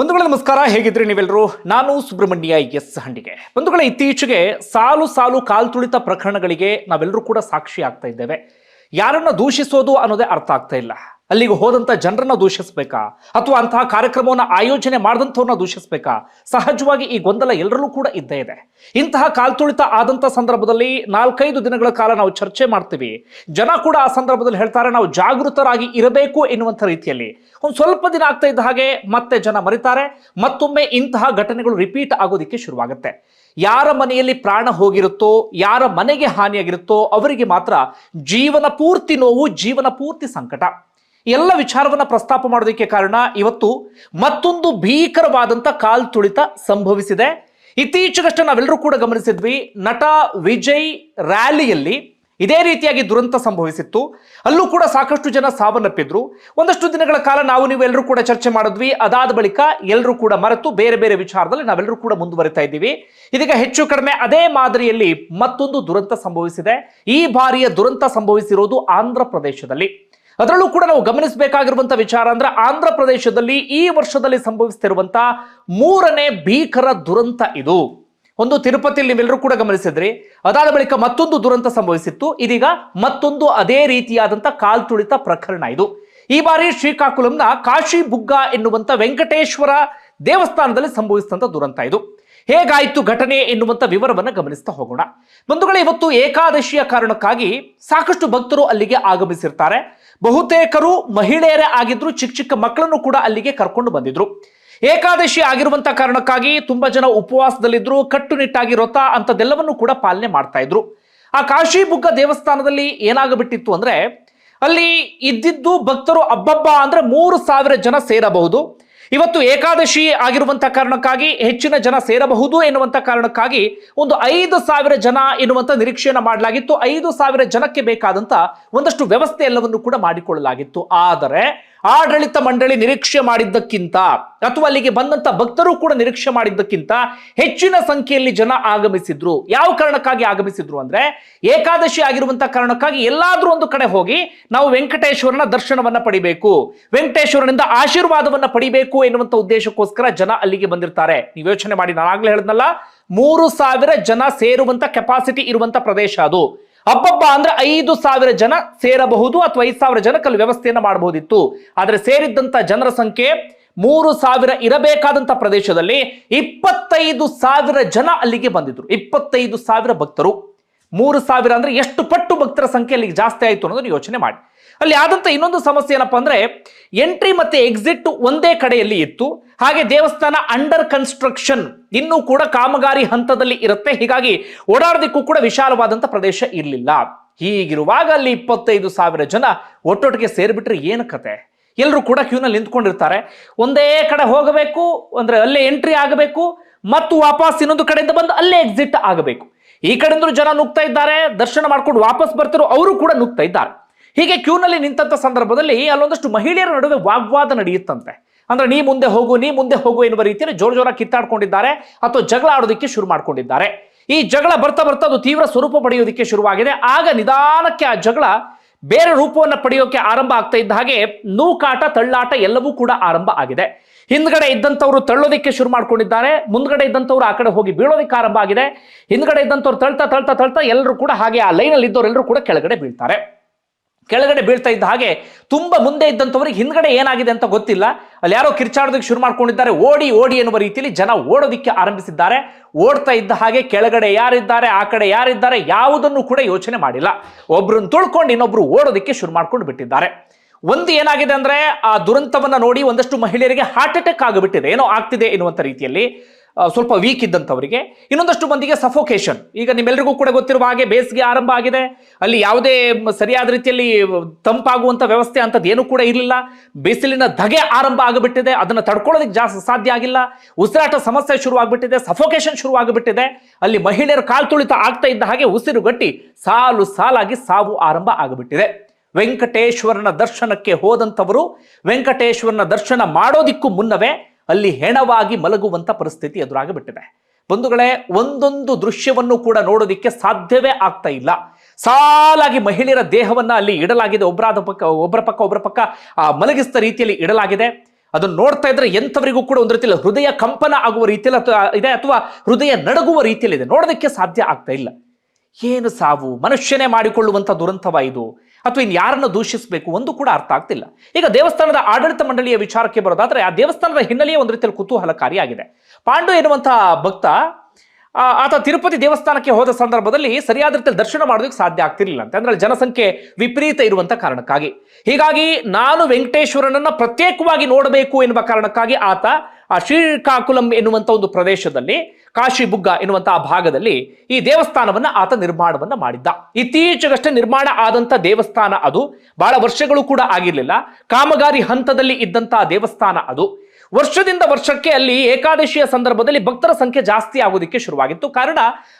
ಬಂಧುಗಳ ನಮಸ್ಕಾರ, ಹೇಗಿದ್ರಿ ನೀವೆಲ್ಲರೂ ನಾನು ಸುಬ್ರಹ್ಮಣ್ಯ ಎಸ್ ಹಂಡಿಗೆ. ಬಂಧುಗಳ, ಇತ್ತೀಚೆಗೆ ಸಾಲು ಸಾಲು ಕಾಲ್ತುಳಿತ ಪ್ರಕರಣಗಳಿಗೆ ನಾವೆಲ್ಲರೂ ಕೂಡ ಸಾಕ್ಷಿ ಆಗ್ತಾ ಇದ್ದೇವೆ. ಯಾರನ್ನ ದೂಷಿಸೋದು ಅನ್ನೋದೇ ಅರ್ಥ ಆಗ್ತಾ ಇಲ್ಲ. ಅಲ್ಲಿಗೆ ಹೋದಂಥ ಜನರನ್ನ ದೂಷಿಸ್ಬೇಕಾ? ಅಥವಾ ಅಂತಹ ಕಾರ್ಯಕ್ರಮವನ್ನು ಆಯೋಜನೆ ಮಾಡಿದಂಥವ್ರನ್ನ ದೂಷಿಸ್ಬೇಕಾ? ಸಹಜವಾಗಿ ಈ ಗೊಂದಲ ಎಲ್ಲರಲ್ಲೂ ಕೂಡ ಇದ್ದೇ ಇದೆ. ಇಂತಹ ಕಾಲ್ತುಳಿತ ಆದಂಥ ಸಂದರ್ಭದಲ್ಲಿ ನಾಲ್ಕೈದು ದಿನಗಳ ಕಾಲ ನಾವು ಚರ್ಚೆ ಮಾಡ್ತೀವಿ. ಜನ ಕೂಡ ಆ ಸಂದರ್ಭದಲ್ಲಿ ಹೇಳ್ತಾರೆ, ನಾವು ಜಾಗೃತರಾಗಿ ಇರಬೇಕು ಎನ್ನುವಂಥ ರೀತಿಯಲ್ಲಿ. ಒಂದು ಸ್ವಲ್ಪ ದಿನ ಆಗ್ತಾ ಇದ್ದ ಹಾಗೆ ಮತ್ತೆ ಜನ ಮರಿತಾರೆ. ಮತ್ತೊಮ್ಮೆ ಇಂತಹ ಘಟನೆಗಳು ರಿಪೀಟ್ ಆಗೋದಿಕ್ಕೆ ಶುರುವಾಗುತ್ತೆ. ಯಾರ ಮನೆಯಲ್ಲಿ ಪ್ರಾಣ ಹೋಗಿರುತ್ತೋ, ಯಾರ ಮನೆಗೆ ಹಾನಿಯಾಗಿರುತ್ತೋ, ಅವರಿಗೆ ಮಾತ್ರ ಜೀವನ ಪೂರ್ತಿ ನೋವು, ಜೀವನ ಪೂರ್ತಿ ಸಂಕಟ. ಎಲ್ಲ ವಿಚಾರವನ್ನ ಪ್ರಸ್ತಾಪ ಮಾಡೋದಕ್ಕೆ ಕಾರಣ ಇವತ್ತು ಮತ್ತೊಂದು ಭೀಕರವಾದಂತ ಕಾಲ್ತುಳಿತ ಸಂಭವಿಸಿದೆ. ಇತ್ತೀಚೆಗಷ್ಟೇ ನಾವೆಲ್ಲರೂ ಕೂಡ ಗಮನಿಸಿದ್ವಿ, ನಟ ವಿಜಯ್ ರ್ಯಾಲಿಯಲ್ಲಿ ಇದೇ ರೀತಿಯಾಗಿ ದುರಂತ ಸಂಭವಿಸಿತ್ತು. ಅಲ್ಲೂ ಕೂಡ ಸಾಕಷ್ಟು ಜನ ಸಾವನ್ನಪ್ಪಿದ್ರು. ಒಂದಷ್ಟು ದಿನಗಳ ಕಾಲ ನಾವು ನೀವು ಎಲ್ಲರೂ ಕೂಡ ಚರ್ಚೆ ಮಾಡಿದ್ವಿ. ಅದಾದ ಬಳಿಕ ಎಲ್ಲರೂ ಕೂಡ ಮರೆತು ಬೇರೆ ಬೇರೆ ವಿಚಾರದಲ್ಲಿ ನಾವೆಲ್ಲರೂ ಕೂಡ ಮುಂದುವರಿತಾ ಇದ್ದೀವಿ. ಇದೀಗ ಹೆಚ್ಚು ಕಡಿಮೆ ಅದೇ ಮಾದರಿಯಲ್ಲಿ ಮತ್ತೊಂದು ದುರಂತ ಸಂಭವಿಸಿದೆ. ಈ ಬಾರಿಯ ದುರಂತ ಸಂಭವಿಸಿರೋದು ಆಂಧ್ರ ಪ್ರದೇಶದಲ್ಲಿ. ಅದರಲ್ಲೂ ಕೂಡ ನಾವು ಗಮನಿಸಬೇಕಾಗಿರುವಂತಹ ವಿಚಾರ ಅಂದ್ರೆ ಆಂಧ್ರ ಪ್ರದೇಶದಲ್ಲಿ ಈ ವರ್ಷದಲ್ಲಿ ಸಂಭವಿಸುತ್ತಿರುವಂತಹ ಮೂರನೇ ಭೀಕರ ದುರಂತ ಇದು. ಒಂದು ತಿರುಪತಿಯಲ್ಲಿ ನೀವೆಲ್ಲರೂ ಕೂಡ ಗಮನಿಸಿದ್ರಿ. ಅದಾದ ಬಳಿಕ ಮತ್ತೊಂದು ದುರಂತ ಸಂಭವಿಸಿತ್ತು. ಇದೀಗ ಮತ್ತೊಂದು ಅದೇ ರೀತಿಯಾದಂತ ಕಾಲ್ತುಳಿತ ಪ್ರಕರಣ ಇದು. ಈ ಬಾರಿ ಶ್ರೀಕಾಕುಲಂನ ಕಾಶಿ ಬುಗ್ಗ ಎನ್ನುವಂತ ವೆಂಕಟೇಶ್ವರ ದೇವಸ್ಥಾನದಲ್ಲಿ ಸಂಭವಿಸಿದಂತ ದುರಂತ ಇದು. ಹೇಗಾಯಿತು ಘಟನೆ ಎನ್ನುವಂಥ ವಿವರವನ್ನು ಗಮನಿಸ್ತಾ ಹೋಗೋಣ. ಬಂಧುಗಳೇ, ಇವತ್ತು ಏಕಾದಶಿಯ ಕಾರಣಕ್ಕಾಗಿ ಸಾಕಷ್ಟು ಭಕ್ತರು ಅಲ್ಲಿಗೆ ಆಗಮಿಸಿರ್ತಾರೆ. ಬಹುತೇಕರು ಮಹಿಳೆಯರೇ ಆಗಿದ್ರು, ಚಿಕ್ಕ ಚಿಕ್ಕ ಮಕ್ಕಳನ್ನು ಕೂಡ ಅಲ್ಲಿಗೆ ಕರ್ಕೊಂಡು ಬಂದಿದ್ರು. ಏಕಾದಶಿ ಆಗಿರುವಂತ ಕಾರಣಕ್ಕಾಗಿ ತುಂಬಾ ಜನ ಉಪವಾಸದಲ್ಲಿದ್ರು, ಕಟ್ಟುನಿಟ್ಟಾಗಿ ವ್ರತ ಅಂತದೆಲ್ಲವನ್ನು ಕೂಡ ಪಾಲನೆ ಮಾಡ್ತಾ ಇದ್ರು. ಆ ಕಾಶಿ ಬುಗ್ಗ ದೇವಸ್ಥಾನದಲ್ಲಿ ಏನಾಗಬಿಟ್ಟಿತ್ತು ಅಂದ್ರೆ, ಅಲ್ಲಿ ಇದ್ದಿದ್ದು ಭಕ್ತರು ಅಬ್ಬಬ್ಬ ಅಂದ್ರೆ ಮೂರು ಸಾವಿರ ಜನ ಸೇರಬಹುದು. ಇವತ್ತು ಏಕಾದಶಿ ಆಗಿರುವಂತಹ ಕಾರಣಕ್ಕಾಗಿ ಹೆಚ್ಚಿನ ಜನ ಸೇರಬಹುದು ಎನ್ನುವಂತ ಕಾರಣಕ್ಕಾಗಿ ಒಂದು ಐದು ಸಾವಿರ ಜನ ಎನ್ನುವಂತ ನಿರೀಕ್ಷೆಯನ್ನು ಮಾಡಲಾಗಿತ್ತು. ಐದು ಸಾವಿರ ಜನಕ್ಕೆ ಬೇಕಾದಂತ ಒಂದಷ್ಟು ವ್ಯವಸ್ಥೆ ಎಲ್ಲವನ್ನು ಕೂಡ ಮಾಡಿಕೊಳ್ಳಲಾಗಿತ್ತು. ಆದರೆ ಆಡಳಿತ ಮಂಡಳಿ ನಿರೀಕ್ಷೆ ಮಾಡಿದ್ದಕ್ಕಿಂತ ಅಥವಾ ಅಲ್ಲಿಗೆ ಬಂದಂತ ಭಕ್ತರು ಕೂಡ ನಿರೀಕ್ಷೆ ಮಾಡಿದ್ದಕ್ಕಿಂತ ಹೆಚ್ಚಿನ ಸಂಖ್ಯೆಯಲ್ಲಿ ಜನ ಆಗಮಿಸಿದ್ರು. ಯಾವ ಕಾರಣಕ್ಕಾಗಿ ಆಗಮಿಸಿದ್ರು ಅಂದ್ರೆ ಏಕಾದಶಿ ಆಗಿರುವಂತಹ ಕಾರಣಕ್ಕಾಗಿ ಎಲ್ಲಾದ್ರೂ ಒಂದು ಕಡೆ ಹೋಗಿ ನಾವು ವೆಂಕಟೇಶ್ವರನ ದರ್ಶನವನ್ನ ಪಡಿಬೇಕು. ವೆಂಕಟೇಶ್ವರನಿಂದ ಆಶೀರ್ವಾದವನ್ನ ಪಡಿಬೇಕು ಎನ್ನುವಂತ ಉದ್ದೇಶಕ್ಕೋಸ್ಕರ ಜನ ಅಲ್ಲಿಗೆ ಬಂದಿರ್ತಾರೆ. ನೀವು ಯೋಚನೆ ಮಾಡಿ, ನಾನು ಆಗ್ಲೇ ಹೇಳಿದ್ನಲ್ಲ, ಮೂರು ಸಾವಿರ ಜನ ಸೇರುವಂತ ಕೆಪಾಸಿಟಿ ಇರುವಂತ ಪ್ರದೇಶ ಅದು. ಹಬ್ಬಬ್ಬ ಅಂದ್ರೆ ಐದು ಸಾವಿರ ಜನ ಸೇರಬಹುದು ಅಥವಾ ಐದು ಸಾವಿರ ಜನಕ್ಕೆ ಅಲ್ಲಿ ವ್ಯವಸ್ಥೆಯನ್ನು ಮಾಡಬಹುದಿತ್ತು. ಆದರೆ ಸೇರಿದ್ದಂತ ಜನರ ಸಂಖ್ಯೆ ಮೂರು ಸಾವಿರ ಇರಬೇಕಾದಂತ ಪ್ರದೇಶದಲ್ಲಿ ಇಪ್ಪತ್ತೈದು ಸಾವಿರ ಜನ ಅಲ್ಲಿಗೆ ಬಂದಿದ್ರು. ಇಪ್ಪತ್ತೈದು ಸಾವಿರ ಭಕ್ತರು. ಮೂರು ಸಾವಿರ ಅಂದ್ರೆ ಎಷ್ಟು ಪಟ್ಟು ಭಕ್ತರ ಸಂಖ್ಯೆ ಅಲ್ಲಿಗೆ ಜಾಸ್ತಿ ಆಯಿತು ಅನ್ನೋದನ್ನು ಯೋಚನೆ ಮಾಡಿ. ಅಲ್ಲಿ ಆದಂತ ಇನ್ನೊಂದು ಸಮಸ್ಯೆ ಏನಪ್ಪಾ ಅಂದ್ರೆ ಎಂಟ್ರಿ ಮತ್ತೆ ಎಕ್ಸಿಟ್ ಒಂದೇ ಕಡೆಯಲ್ಲಿ ಇತ್ತು. ಹಾಗೆ ದೇವಸ್ಥಾನ ಅಂಡರ್ ಕನ್ಸ್ಟ್ರಕ್ಷನ್ ಇನ್ನೂ ಕೂಡ ಕಾಮಗಾರಿ ಹಂತದಲ್ಲಿ ಇರುತ್ತೆ. ಹೀಗಾಗಿ ಓಡಾಡೋದಕ್ಕೂ ಕೂಡ ವಿಶಾಲವಾದಂತ ಪ್ರದೇಶ ಇರಲಿಲ್ಲ. ಹೀಗಿರುವಾಗ ಅಲ್ಲಿ ಇಪ್ಪತ್ತೈದು ಸಾವಿರ ಜನ ಒಟ್ಟೊಟ್ಟಿಗೆ ಸೇರಿಬಿಟ್ರೆ ಏನು ಕತೆ? ಎಲ್ಲರೂ ಕೂಡ ಕ್ಯೂನಲ್ಲಿ ನಿಂತ್ಕೊಂಡಿರ್ತಾರೆ. ಒಂದೇ ಕಡೆ ಹೋಗಬೇಕು, ಅಂದ್ರೆ ಅಲ್ಲೇ ಎಂಟ್ರಿ ಆಗಬೇಕು, ಮತ್ತು ವಾಪಸ್ ಇನ್ನೊಂದು ಕಡೆಯಿಂದ ಬಂದು ಅಲ್ಲೇ ಎಕ್ಸಿಟ್ ಆಗಬೇಕು. ಈ ಕಡೆಯಿಂದ ಜನ ನುಗ್ತಾ ಇದ್ದಾರೆ. ದರ್ಶನ ಮಾಡ್ಕೊಂಡು ವಾಪಸ್ ಬರ್ತಿರೋ ಅವರು ಕೂಡ ನುಗ್ತಾ ಇದ್ದಾರೆ. ಹೀಗೆ ಕ್ಯೂನಲ್ಲಿ ನಿಂತಂತ ಸಂದರ್ಭದಲ್ಲಿ ಅಲ್ಲೊಂದಷ್ಟು ಮಹಿಳೆಯರ ನಡುವೆ ವಾಗ್ವಾದ ನಡೆಯುತ್ತಂತೆ. ಅಂದ್ರೆ ನೀ ಮುಂದೆ ಹೋಗು, ನೀ ಮುಂದೆ ಹೋಗು ಎನ್ನುವ ರೀತಿಯಲ್ಲಿ ಜೋರ ಜೋರ ಕಿತ್ತಾಡ್ಕೊಂಡಿದ್ದಾರೆ ಅಥವಾ ಜಗಳ ಆಡೋದಕ್ಕೆ ಶುರು ಮಾಡಿಕೊಂಡಿದ್ದಾರೆ. ಈ ಜಗಳ ಬರ್ತಾ ಬರ್ತಾ ಅದು ತೀವ್ರ ಸ್ವರೂಪ ಪಡೆಯೋದಕ್ಕೆ ಶುರುವಾಗಿದೆ. ಆಗ ನಿಧಾನಕ್ಕೆ ಆ ಜಗಳ ಬೇರೆ ರೂಪವನ್ನು ಪಡೆಯೋಕೆ ಆರಂಭ ಆಗ್ತಾ ಇದ್ದ ಹಾಗೆ ನೂಕಾಟ, ತಳ್ಳಾಟ ಎಲ್ಲವೂ ಕೂಡ ಆರಂಭ ಆಗಿದೆ. ಹಿಂದ್ಗಡೆ ಇದ್ದಂಥವ್ರು ತಳ್ಳೋದಕ್ಕೆ ಶುರು ಮಾಡ್ಕೊಂಡಿದ್ದಾರೆ. ಮುಂದ್ಗಡೆ ಇದ್ದಂಥವ್ರು ಆ ಕಡೆ ಹೋಗಿ ಬೀಳೋದಕ್ಕೆ ಆರಂಭ ಆಗಿದೆ. ಹಿಂದ್ಗಡೆ ಇದ್ದಂಥವ್ರು ತಳ್ತಾ ತಳ್ತಾ ತಳ್ತಾ ಎಲ್ಲರೂ ಕೂಡ ಹಾಗೆ ಆ ಲೈನಲ್ಲಿ ಇದ್ದವರೆಲ್ಲರೂ ಕೂಡ ಕೆಳಗಡೆ ಬೀಳ್ತಾರೆ. ಕೆಳಗಡೆ ಬೀಳ್ತಾ ಇದ್ದ ಹಾಗೆ ತುಂಬಾ ಮುಂದೆ ಇದ್ದಂಥವ್ರಿಗೆ ಹಿಂದ್ಗಡೆ ಏನಾಗಿದೆ ಅಂತ ಗೊತ್ತಿಲ್ಲ. ಅಲ್ಲಿ ಯಾರೋ ಕಿರ್ಚಾಡೋದಕ್ಕೆ ಶುರು ಮಾಡ್ಕೊಂಡಿದ್ದಾರೆ. ಓಡಿ ಓಡಿ ಎನ್ನುವ ರೀತಿಯಲ್ಲಿ ಜನ ಓಡೋದಿಕ್ಕೆ ಆರಂಭಿಸಿದ್ದಾರೆ. ಓಡ್ತಾ ಇದ್ದ ಹಾಗೆ ಕೆಳಗಡೆ ಯಾರಿದ್ದಾರೆ, ಆ ಕಡೆ ಯಾರಿದ್ದಾರೆ ಯಾವುದನ್ನು ಕೂಡ ಯೋಚನೆ ಮಾಡಿಲ್ಲ. ಒಬ್ಬರನ್ನು ತುಳ್ಕೊಂಡು ಇನ್ನೊಬ್ರು ಓಡೋದಕ್ಕೆ ಶುರು ಮಾಡ್ಕೊಂಡು ಬಿಟ್ಟಿದ್ದಾರೆ. ಒಂದು ಏನಾಗಿದೆ ಅಂದ್ರೆ ಆ ದುರಂತವನ್ನ ನೋಡಿ ಒಂದಷ್ಟು ಮಹಿಳೆಯರಿಗೆ ಹಾರ್ಟ್ ಅಟ್ಯಾಕ್ ಆಗಿಬಿಟ್ಟಿದೆ. ಏನೋ ಆಗ್ತಿದೆ ಎನ್ನುವಂಥ ರೀತಿಯಲ್ಲಿ ಸ್ವಲ್ಪ ವೀಕ್ ಇದ್ದಂಥವರಿಗೆ. ಇನ್ನೊಂದಷ್ಟು ಮಂದಿಗೆ ಸಫೋಕೇಶನ್ ಈಗ ನಿಮ್ಮೆಲ್ಲರಿಗೂ ಕೂಡ ಗೊತ್ತಿರುವ ಹಾಗೆ ಬೇಸಿಗೆ ಆರಂಭ ಆಗಿದೆ. ಅಲ್ಲಿ ಯಾವುದೇ ಸರಿಯಾದ ರೀತಿಯಲ್ಲಿ ತಂಪಾಗುವಂಥ ವ್ಯವಸ್ಥೆ ಅಂಥದ್ದು ಏನೂ ಕೂಡ ಇರಲಿಲ್ಲ. ಬಿಸಿಲಿನ ಧಗೆ ಆರಂಭ ಆಗಿಬಿಟ್ಟಿದೆ. ಅದನ್ನು ತಡ್ಕೊಳ್ಳೋದಕ್ಕೆ ಜಾಸ್ತಿ ಸಾಧ್ಯ ಆಗಿಲ್ಲ. ಉಸಿರಾಟ ಸಮಸ್ಯೆ ಶುರುವಾಗ್ಬಿಟ್ಟಿದೆ. ಸಫೋಕೇಶನ್ ಶುರುವಾಗಿಬಿಟ್ಟಿದೆ. ಅಲ್ಲಿ ಮಹಿಳೆಯರು ಕಾಲು ತುಳಿತ ಆಗ್ತಾ ಇದ್ದ ಹಾಗೆ ಉಸಿರುಗಟ್ಟಿ ಸಾಲು ಸಾಲಾಗಿ ಸಾವು ಆರಂಭ ಆಗಿಬಿಟ್ಟಿದೆ. ವೆಂಕಟೇಶ್ವರನ ದರ್ಶನಕ್ಕೆ ಹೋದಂಥವರು, ವೆಂಕಟೇಶ್ವರನ ದರ್ಶನ ಮಾಡೋದಿಕ್ಕೂ ಮುನ್ನವೇ ಅಲ್ಲಿ ಹೆಣವಾಗಿ ಮಲಗುವಂತ ಪರಿಸ್ಥಿತಿ ಎದುರಾಗಿಬಿಟ್ಟಿದೆ. ಬಂಧುಗಳೇ, ಒಂದೊಂದು ದೃಶ್ಯವನ್ನು ಕೂಡ ನೋಡೋದಿಕ್ಕೆ ಸಾಧ್ಯವೇ ಆಗ್ತಾ ಇಲ್ಲ. ಸಾಲಾಗಿ ಮಹಿಳೆಯರ ದೇಹವನ್ನ ಅಲ್ಲಿ ಇಡಲಾಗಿದೆ. ಒಬ್ಬರಾದ ಪಕ್ಕ ಒಬ್ಬರ ಪಕ್ಕ ಒಬ್ಬರ ಪಕ್ಕ ಮಲಗಿಸಿದ ರೀತಿಯಲ್ಲಿ ಇಡಲಾಗಿದೆ. ಅದನ್ನು ನೋಡ್ತಾ ಇದ್ರೆ ಎಂಥವರಿಗೂ ಕೂಡ ಒಂದು ರೀತಿಯಲ್ಲಿ ಹೃದಯ ಕಂಪನ ಆಗುವ ರೀತಿಯಲ್ಲಿ ಅಥವಾ, ಇದೆ ಅಥವಾ ಹೃದಯ ನಡಗುವ ರೀತಿಯಲ್ಲಿ ಇದೆ. ನೋಡೋದಕ್ಕೆ ಸಾಧ್ಯ ಆಗ್ತಾ ಇಲ್ಲ. ಏನು ಸಾವು? ಮನುಷ್ಯನೇ ಮಾಡಿಕೊಳ್ಳುವಂಥ ದುರಂತವ ಇದು. ಅಥವಾ ಇನ್ನು ಯಾರನ್ನು ದೂಷಿಸಬೇಕು ಒಂದು ಕೂಡ ಅರ್ಥ ಆಗ್ತಿಲ್ಲ. ಈಗ ದೇವಸ್ಥಾನದ ಆಡಳಿತ ಮಂಡಳಿಯ ವಿಚಾರಕ್ಕೆ ಬರೋದಾದ್ರೆ ಆ ದೇವಸ್ಥಾನದ ಹಿನ್ನೆಲೆಯೇ ಒಂದು ರೀತಿಯಲ್ಲಿ ಕುತೂಹಲಕಾರಿಯಾಗಿದೆ. ಪಾಂಡು ಎನ್ನುವಂತಹ ಭಕ್ತ ಆತ ತಿರುಪತಿ ದೇವಸ್ಥಾನಕ್ಕೆ ಹೋದ ಸಂದರ್ಭದಲ್ಲಿ ಸರಿಯಾದ ರೀತಿಯಲ್ಲಿ ದರ್ಶನ ಮಾಡೋದಕ್ಕೆ ಸಾಧ್ಯ ಆಗ್ತಿರ್ಲಿಲ್ಲ ಅಂತ. ಅಂದ್ರೆ ಜನಸಂಖ್ಯೆ ವಿಪರೀತ ಇರುವಂತ ಕಾರಣಕ್ಕಾಗಿ. ಹೀಗಾಗಿ ನಾನು ವೆಂಕಟೇಶ್ವರನನ್ನ ಪ್ರತ್ಯೇಕವಾಗಿ ನೋಡಬೇಕು ಎನ್ನುವ ಕಾರಣಕ್ಕಾಗಿ ಆತ ಆ ಶ್ರೀಕಾಕುಲಂ ಎನ್ನುವಂಥ ಒಂದು ಪ್ರದೇಶದಲ್ಲಿ, ಕಾಶಿ ಬುಗ್ಗ ಎನ್ನುವಂತ ಭಾಗದಲ್ಲಿ ಈ ದೇವಸ್ಥಾನವನ್ನ ಆತ ನಿರ್ಮಾಣವನ್ನ ಮಾಡಿದ್ದ. ಇತ್ತೀಚೆಗಷ್ಟೇ ನಿರ್ಮಾಣ ಆದಂತ ದೇವಸ್ಥಾನ ಅದು, ಬಹಳ ವರ್ಷಗಳು ಕೂಡ ಆಗಿರಲಿಲ್ಲ. ಕಾಮಗಾರಿ ಹಂತದಲ್ಲಿ ಇದ್ದಂತಹ ದೇವಸ್ಥಾನ ಅದು. ವರ್ಷದಿಂದ ವರ್ಷಕ್ಕೆ ಅಲ್ಲಿ ಏಕಾದಶಿಯ ಸಂದರ್ಭದಲ್ಲಿ ಭಕ್ತರ ಸಂಖ್ಯೆ ಜಾಸ್ತಿ ಆಗೋದಕ್ಕೆ ಶುರುವಾಗಿತ್ತು. ಕಾರಣ,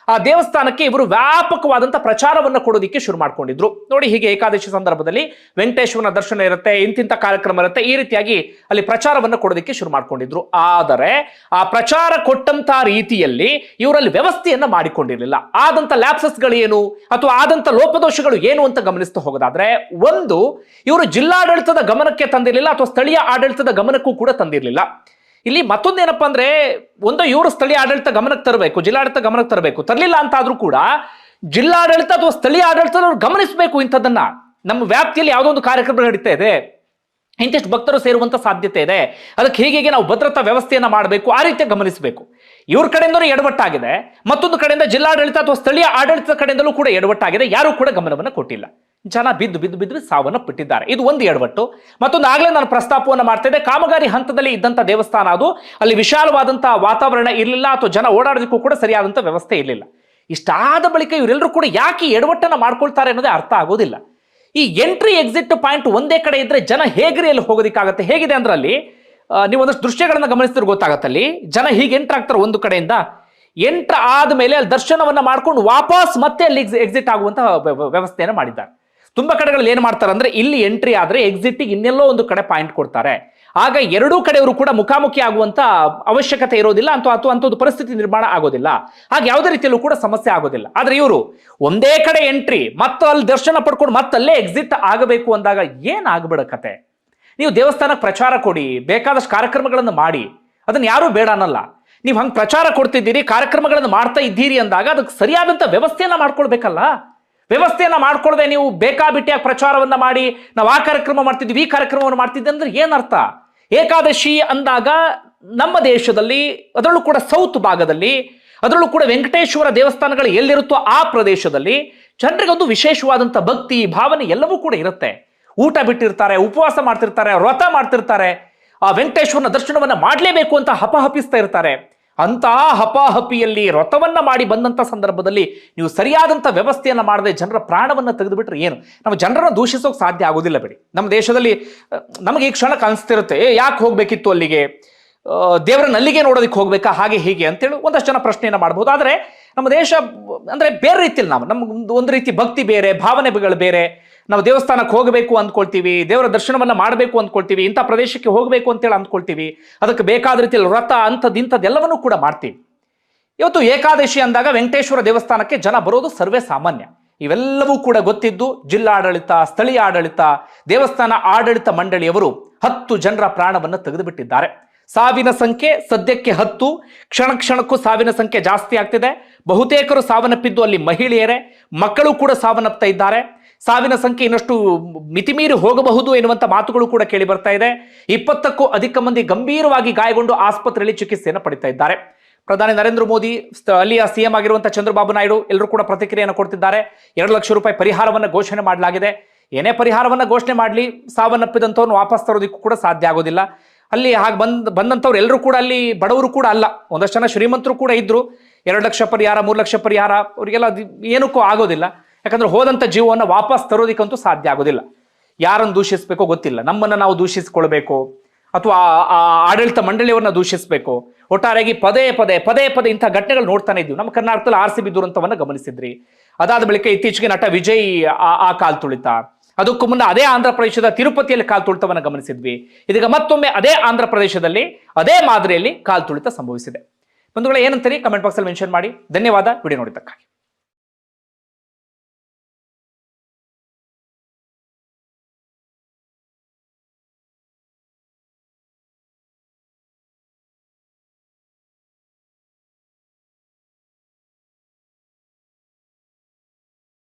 ಆ ದೇವಸ್ಥಾನಕ್ಕೆ ಇವರು ವ್ಯಾಪಕವಾದಂತ ಪ್ರಚಾರವನ್ನ ಕೊಡೋದಕ್ಕೆ ಶುರು ಮಾಡ್ಕೊಂಡಿದ್ರು. ನೋಡಿ, ಹೀಗೆ ಏಕಾದಶಿ ಸಂದರ್ಭದಲ್ಲಿ ವೆಂಕಟೇಶ್ವರನ ದರ್ಶನ ಇರುತ್ತೆ, ಇಂತಿಂತ ಕಾರ್ಯಕ್ರಮ ಇರುತ್ತೆ, ಈ ರೀತಿಯಾಗಿ ಅಲ್ಲಿ ಪ್ರಚಾರವನ್ನ ಕೊಡೋದಕ್ಕೆ ಶುರು ಮಾಡ್ಕೊಂಡಿದ್ರು. ಆದರೆ, ಆ ಪ್ರಚಾರ ಕೊಟ್ಟಂತ ರೀತಿಯಲ್ಲಿ ಇವರಲ್ಲಿ ವ್ಯವಸ್ಥೆಯನ್ನ ಮಾಡಿಕೊಂಡಿರಲಿಲ್ಲ. ಆದಂತ ಲ್ಯಾಪ್ಸಸ್ಗಳು ಏನು ಅಥವಾ ಆದಂತ ಲೋಪದೋಷಗಳು ಏನು ಅಂತ ಗಮನಿಸ್ತಾ ಹೋಗೋದಾದ್ರೆ, ಒಂದು, ಇವರು ಜಿಲ್ಲಾಡಳಿತದ ಗಮನಕ್ಕೆ ತಂದಿರಲಿಲ್ಲ ಅಥವಾ ಸ್ಥಳೀಯ ಆಡಳಿತದ ಗಮನಕ್ಕೂ ಕೂಡ ತಂದಿರಲಿಲ್ಲ. ಇಲ್ಲಿ. ಮತ್ತೊಂದೇನಪ್ಪ ಅಂದ್ರೆ, ಒಂದು ಇವರು ಸ್ಥಳೀಯ ಆಡಳಿತ ಗಮನಕ್ಕೆ ತರಬೇಕು, ಜಿಲ್ಲಾಡಳಿತ ಗಮನಕ್ಕೆ ತರಬೇಕು. ತರಲಿಲ್ಲ ಅಂತ ಆದ್ರೂ ಕೂಡ ಜಿಲ್ಲಾಡಳಿತ ಅಥವಾ ಸ್ಥಳೀಯ ಆಡಳಿತದವರು ಗಮನಿಸಬೇಕು ಇಂಥದ್ದನ್ನ. ನಮ್ಮ ವ್ಯಾಪ್ತಿಯಲ್ಲಿ ಯಾವುದೋ ಒಂದು ಕಾರ್ಯಕ್ರಮ ನಡೀತಾ ಇದೆ. ಇಂತಿಷ್ಟು ಭಕ್ತರು ಸೇರುವಂತ ಸಾಧ್ಯತೆ ಇದೆ. ಅದಕ್ಕೆ ಹೀಗೆ ಹೀಗೆ ನಾವು ಭದ್ರತಾ ವ್ಯವಸ್ಥೆಯನ್ನ ಮಾಡಬೇಕು, ಆ ರೀತಿ ಗಮನಿಸಬೇಕು. ಇವ್ರ ಕಡೆಯಿಂದಲೂ ಎಡವಟ್ಟಾಗಿದೆ. ಮತ್ತೊಂದು ಕಡೆಯಿಂದ ಜಿಲ್ಲಾಡಳಿತ ಅಥವಾ ಸ್ಥಳೀಯ ಆಡಳಿತದ ಕಡೆಯಿಂದಲೂ ಕೂಡ ಎಡವಟ್ಟಾಗಿದೆ. ಯಾರೂ ಕೂಡ ಗಮನವನ್ನು ಕೊಟ್ಟಿಲ್ಲ. ಜನ ಬಿದ್ದು ಬಿದ್ದು ಬಿದ್ದು ಸಾವನ್ನಪ್ಪಿಟ್ಟಿದ್ದಾರೆ ಇದು ಒಂದು ಎಡವಟ್ಟು ಮತ್ತೊಂದು ಆಗಲೇ ನಾನು ಪ್ರಸ್ತಾಪವನ್ನು ಮಾಡ್ತಾ ಇದ್ದೆ. ಕಾಮಗಾರಿ ಹಂತದಲ್ಲಿ ಇದ್ದಂಥ ದೇವಸ್ಥಾನ ಅದು. ಅಲ್ಲಿ ವಿಶಾಲವಾದಂತಹ ವಾತಾವರಣ ಇರಲಿಲ್ಲ ಅಥವಾ ಜನ ಓಡಾಡೋದಕ್ಕೂ ಕೂಡ ಸರಿಯಾದಂಥ ವ್ಯವಸ್ಥೆ ಇರಲಿಲ್ಲ. ಇಷ್ಟಾದ ಬಳಿಕ ಇವರೆಲ್ಲರೂ ಕೂಡ ಯಾಕೆ ಎಡವಟ್ಟನ್ನು ಮಾಡ್ಕೊಳ್ತಾರೆ ಅನ್ನೋದೇ ಅರ್ಥ ಆಗೋದಿಲ್ಲ. ಈ ಎಂಟ್ರಿ ಎಕ್ಸಿಟ್ ಪಾಯಿಂಟ್ ಒಂದೇ ಕಡೆ ಇದ್ರೆ ಜನ ಹೇಗ್ರಿ ಅಲ್ಲಿ ಹೋಗೋದಕ್ಕಾಗತ್ತೆ? ಹೇಗಿದೆ ಅಂದ್ರೆ ಅಲ್ಲಿ ನೀವು ಒಂದಷ್ಟು ದೃಶ್ಯಗಳನ್ನ ಗಮನಿಸಿದ್ರೆ ಗೊತ್ತಾಗತ್ತೆ ಅಲ್ಲಿ. ಜನ ಹೀಗೆ ಎಂಟ್ರ್ ಆಗ್ತಾರೆ ಒಂದು ಕಡೆಯಿಂದ. ಎಂಟ್ರ್ ಆದ ಮೇಲೆ ಅಲ್ಲಿ ದರ್ಶನವನ್ನು ಮಾಡ್ಕೊಂಡು ವಾಪಸ್ ಮತ್ತೆ ಅಲ್ಲಿ ಎಕ್ಸಿಟ್ ಆಗುವಂತಹ ವ್ಯ- ವ್ಯ- ವ್ಯವಸ್ಥೆಯನ್ನು ಮಾಡಿದ್ದಾರೆ. ತುಂಬಾ ಕಡೆಗಳಲ್ಲಿ ಏನು ಮಾಡ್ತಾರೆ ಅಂದ್ರೆ ಇಲ್ಲಿ ಎಂಟ್ರಿ ಆದ್ರೆ ಎಕ್ಸಿಟ್ ಇನ್ನೆಲ್ಲೋ ಒಂದು ಕಡೆ ಪಾಯಿಂಟ್ ಕೊಡ್ತಾರೆ. ಆಗ ಎರಡೂ ಕಡೆಯವರು ಕೂಡ ಮುಖಾಮುಖಿ ಆಗುವಂತ ಅವಶ್ಯಕತೆ ಇರೋದಿಲ್ಲ, ಅಂತ ಅಥವಾ ಒಂದು ಪರಿಸ್ಥಿತಿ ನಿರ್ಮಾಣ ಆಗೋದಿಲ್ಲ. ಹಾಗೆ ಯಾವುದೇ ರೀತಿಯಲ್ಲೂ ಕೂಡ ಸಮಸ್ಯೆ ಆಗೋದಿಲ್ಲ. ಆದ್ರೆ ಇವರು ಒಂದೇ ಕಡೆ ಎಂಟ್ರಿ ಮತ್ತು ಅಲ್ಲಿ ದರ್ಶನ ಪಡ್ಕೊಂಡು ಮತ್ತಲ್ಲೇ ಎಕ್ಸಿಟ್ ಆಗಬೇಕು ಅಂದಾಗ ಏನ್ ಆಗ್ಬಿಡ ಕತೆ? ನೀವು ದೇವಸ್ಥಾನಕ್ಕೆ ಪ್ರಚಾರ ಕೊಡಿ, ಬೇಕಾದಷ್ಟು ಕಾರ್ಯಕ್ರಮಗಳನ್ನು ಮಾಡಿ. ಅದನ್ನ ಯಾರೂ ಬೇಡ ಅನ್ನಲ್ಲ. ನೀವು ಹಂಗೆ ಪ್ರಚಾರ ಕೊಡ್ತಿದ್ದೀರಿ, ಕಾರ್ಯಕ್ರಮಗಳನ್ನು ಮಾಡ್ತಾ ಇದ್ದೀರಿ ಅಂದಾಗ ಅದಕ್ಕೆ ಸರಿಯಾದಂಥ ವ್ಯವಸ್ಥೆಯನ್ನು ಮಾಡ್ಕೊಳ್ಬೇಕಲ್ಲ? ವ್ಯವಸ್ಥೆಯನ್ನ ಮಾಡ್ಕೊಳ್ಳದೆ ನೀವು ಬೇಕಾಬಿಟ್ಟಿಯಾಗಿ ಪ್ರಚಾರವನ್ನ ಮಾಡಿ, ನಾವು ಆ ಕಾರ್ಯಕ್ರಮ ಮಾಡ್ತಿದ್ವಿ, ಈ ಕಾರ್ಯಕ್ರಮವನ್ನು ಮಾಡ್ತಿದ್ದೆ ಅಂದ್ರೆ ಏನರ್ಥ? ಏಕಾದಶಿ ಅಂದಾಗ ನಮ್ಮ ದೇಶದಲ್ಲಿ, ಅದರಲ್ಲೂ ಕೂಡ ಸೌತ್ ಭಾಗದಲ್ಲಿ, ಅದರಲ್ಲೂ ಕೂಡ ವೆಂಕಟೇಶ್ವರ ದೇವಸ್ಥಾನಗಳು ಎಲ್ಲಿರುತ್ತೋ ಆ ಪ್ರದೇಶದಲ್ಲಿ ಜನರಿಗೆ ಒಂದು ವಿಶೇಷವಾದಂಥ ಭಕ್ತಿ, ಭಾವನೆ ಎಲ್ಲವೂ ಕೂಡ ಇರುತ್ತೆ. ಊಟ ಬಿಟ್ಟಿರ್ತಾರೆ, ಉಪವಾಸ ಮಾಡ್ತಿರ್ತಾರೆ, ವ್ರತ ಮಾಡ್ತಿರ್ತಾರೆ. ಆ ವೆಂಕಟೇಶ್ವರನ ದರ್ಶನವನ್ನ ಮಾಡಲೇಬೇಕು ಅಂತ ಹಪಹಪಿಸ್ತಾ ಇರ್ತಾರೆ. ಅಂತ ಹಪಾಹಪಿಯಲ್ಲಿ ವ್ರತವನ್ನ ಮಾಡಿ ಬಂದಂತ ಸಂದರ್ಭದಲ್ಲಿ ನೀವು ಸರಿಯಾದಂತ ವ್ಯವಸ್ಥೆಯನ್ನ ಮಾಡದೆ ಜನರ ಪ್ರಾಣವನ್ನ ತೆಗೆದುಬಿಟ್ರೆ ಏನು? ನಮ್ಮ ಜನರನ್ನು ದೂಷಿಸೋಕೆ ಸಾಧ್ಯ ಆಗೋದಿಲ್ಲ ಬಿಡಿ. ನಮ್ಮ ದೇಶದಲ್ಲಿ ನಮಗೆ ಈ ಕ್ಷಣ ಕಾಣಿಸ್ತಿರುತ್ತೆ ಯಾಕೆ ಹೋಗಬೇಕಿತ್ತು ಅಲ್ಲಿಗೆ? ದೇವರ ನಲ್ಲಿಗೆ ನೋಡೋದಕ್ಕೆ ಹೋಗ್ಬೇಕಾ? ಹಾಗೆ ಹೀಗೆ ಅಂತೇಳಿ ಒಂದಷ್ಟು ಜನ ಪ್ರಶ್ನೆಯನ್ನ ಮಾಡಬಹುದು ಆದರೆ ನಮ್ಮ ದೇಶ, ಅಂದ್ರೆ ಬೇರೆ ರೀತಿಯಲ್ಲಿ ನಾವು, ನಮ್ಗೆ ಒಂದು ರೀತಿ ಭಕ್ತಿ ಬೇರೆ, ಭಾವನೆಗಳು ಬೇರೆ. ನಾವು ದೇವಸ್ಥಾನಕ್ಕೆ ಹೋಗಬೇಕು ಅಂದ್ಕೊಳ್ತೀವಿ, ದೇವರ ದರ್ಶನವನ್ನು ಮಾಡಬೇಕು ಅಂದ್ಕೊಳ್ತೀವಿ, ಇಂಥ ಪ್ರದೇಶಕ್ಕೆ ಹೋಗಬೇಕು ಅಂತೇಳಿ ಅಂದ್ಕೊಳ್ತೀವಿ, ಅದಕ್ಕೆ ಬೇಕಾದ ರೀತಿಯಲ್ಲಿ ವ್ರತ ಅಂಥದ್ದು ಇಂಥದ್ದೆಲ್ಲವನ್ನೂ ಕೂಡ ಮಾಡ್ತೀವಿ. ಇವತ್ತು ಏಕಾದಶಿ ಅಂದಾಗ ವೆಂಕಟೇಶ್ವರ ದೇವಸ್ಥಾನಕ್ಕೆ ಜನ ಬರೋದು ಸರ್ವೇ ಸಾಮಾನ್ಯ. ಇವೆಲ್ಲವೂ ಕೂಡ ಗೊತ್ತಿದ್ದು ಜಿಲ್ಲಾಡಳಿತ, ಸ್ಥಳೀಯ ಆಡಳಿತ, ದೇವಸ್ಥಾನ ಆಡಳಿತ ಮಂಡಳಿಯವರು ಹತ್ತು ಜನರ ಪ್ರಾಣವನ್ನು ತೆಗೆದುಬಿಟ್ಟಿದ್ದಾರೆ. ಸಾವಿನ ಸಂಖ್ಯೆ ಸದ್ಯಕ್ಕೆ ಹತ್ತು, ಕ್ಷಣ ಕ್ಷಣಕ್ಕೂ ಸಾವಿನ ಸಂಖ್ಯೆ ಜಾಸ್ತಿ ಆಗ್ತಿದೆ. ಬಹುತೇಕರು ಸಾವನ್ನಪ್ಪಿದ್ದು ಅಲ್ಲಿ ಮಹಿಳೆಯರೇ, ಮಕ್ಕಳು ಕೂಡ ಸಾವನ್ನಪ್ತಾ ಇದ್ದಾರೆ. ಸಾವಿನ ಸಂಖ್ಯೆ ಇನ್ನಷ್ಟು ಮಿತಿಮೀರಿ ಹೋಗಬಹುದು ಎನ್ನುವಂತ ಮಾತುಗಳು ಕೂಡ ಕೇಳಿ ಬರ್ತಾ ಇದೆ. ಇಪ್ಪತ್ತಕ್ಕೂ ಅಧಿಕ ಮಂದಿ ಗಂಭೀರವಾಗಿ ಗಾಯಗೊಂಡು ಆಸ್ಪತ್ರೆಯಲ್ಲಿ ಚಿಕಿತ್ಸೆಯನ್ನು ಪಡಿತಾ ಇದ್ದಾರೆ. ಪ್ರಧಾನಿ ನರೇಂದ್ರ ಮೋದಿ ಅಲ್ಲಿಯ ಸಿಎಂ ಆಗಿರುವಂತಹ ಚಂದ್ರಬಾಬು ನಾಯ್ಡು ಎಲ್ಲರೂ ಕೂಡ ಪ್ರತಿಕ್ರಿಯೆಯನ್ನು ಕೊಡ್ತಿದ್ದಾರೆ. ಎರಡು ಲಕ್ಷ ರೂಪಾಯಿ ಪರಿಹಾರವನ್ನು ಘೋಷಣೆ ಮಾಡಲಾಗಿದೆ. ಏನೇ ಪರಿಹಾರವನ್ನು ಘೋಷಣೆ ಮಾಡಲಿ, ಸಾವನ್ನಪ್ಪಿದಂಥವ್ರನ್ನ ವಾಪಸ್ ತರೋದಕ್ಕೂ ಕೂಡ ಸಾಧ್ಯ ಆಗೋದಿಲ್ಲ. ಅಲ್ಲಿ ಹಾಗೆ ಬಂದ್, ಬಂದಂಥವ್ರು ಎಲ್ಲರೂ ಕೂಡ ಅಲ್ಲಿ ಬಡವರು ಕೂಡ ಅಲ್ಲ. ಒಂದಷ್ಟು ಜನ ಶ್ರೀಮಂತರು ಕೂಡ ಇದ್ರು. ಎರಡು ಲಕ್ಷ ಪರಿಹಾರ, ಮೂರು ಲಕ್ಷ ಪರಿಹಾರ, ಅವರಿಗೆಲ್ಲ ಏನಕ್ಕೂ ಆಗೋದಿಲ್ಲ. ಯಾಕಂದ್ರೆ ಹೋದಂಥ ಜೀವವನ್ನು ವಾಪಸ್ ತರೋದಕ್ಕಂತೂ ಸಾಧ್ಯ ಆಗೋದಿಲ್ಲ. ಯಾರನ್ನು ದೂಷಿಸಬೇಕೋ ಗೊತ್ತಿಲ್ಲ. ನಮ್ಮನ್ನು ನಾವು ದೂಷಿಸ್ಕೊಳ್ಬೇಕು. ಅಥವಾ ಆ- ಆಡಳಿತ ಮಂಡಳಿಯವನ್ನ ದೂಷಿಸಬೇಕು. ಒಟ್ಟಾರೆಯಾಗಿ ಪದೇ ಪದೇ ಪದೇ ಪದೇ ಇಂಥ ಘಟನೆಗಳು ನೋಡ್ತಾನೆ ಇದ್ದೀವಿ. ನಮ್ಮ ಕರ್ನಾಟಕದಲ್ಲಿ ಆರ್ ಸಿ ಬಿ ದುರಂತವನ್ನು ಗಮನಿಸಿದ್ರಿ. ಅದಾದ ಬಳಿಕ ಇತ್ತೀಚೆಗೆ ನಟ ವಿಜಯ್ ಆ- ಆ ಕಾಲ್ ತುಳಿತ. ಅದಕ್ಕೂ ಮುನ್ನ ಅದೇ ಆಂಧ್ರ ಪ್ರದೇಶದ ತಿರುಪತಿಯಲ್ಲಿ ಕಾಲ್ ತುಳಿತವನ್ನು ಗಮನಿಸಿದ್ವಿ. ಇದೀಗ ಮತ್ತೊಮ್ಮೆ ಅದೇ ಆಂಧ್ರ ಪ್ರದೇಶದಲ್ಲಿ ಅದೇ ಮಾದರಿಯಲ್ಲಿ ಕಾಲ್ ತುಳಿತ ಸಂಭವಿಸಿದೆ. ಬಂಧುಗಳು, ಏನಂತೀರಿ? ಕಮೆಂಟ್ ಬಾಕ್ಸಲ್ಲಿ ಮೆನ್ಷನ್ ಮಾಡಿ. ಧನ್ಯವಾದ. ವಿಡಿಯೋ ನೋಡಿದ್ದಕ್ಕಾಗಿ.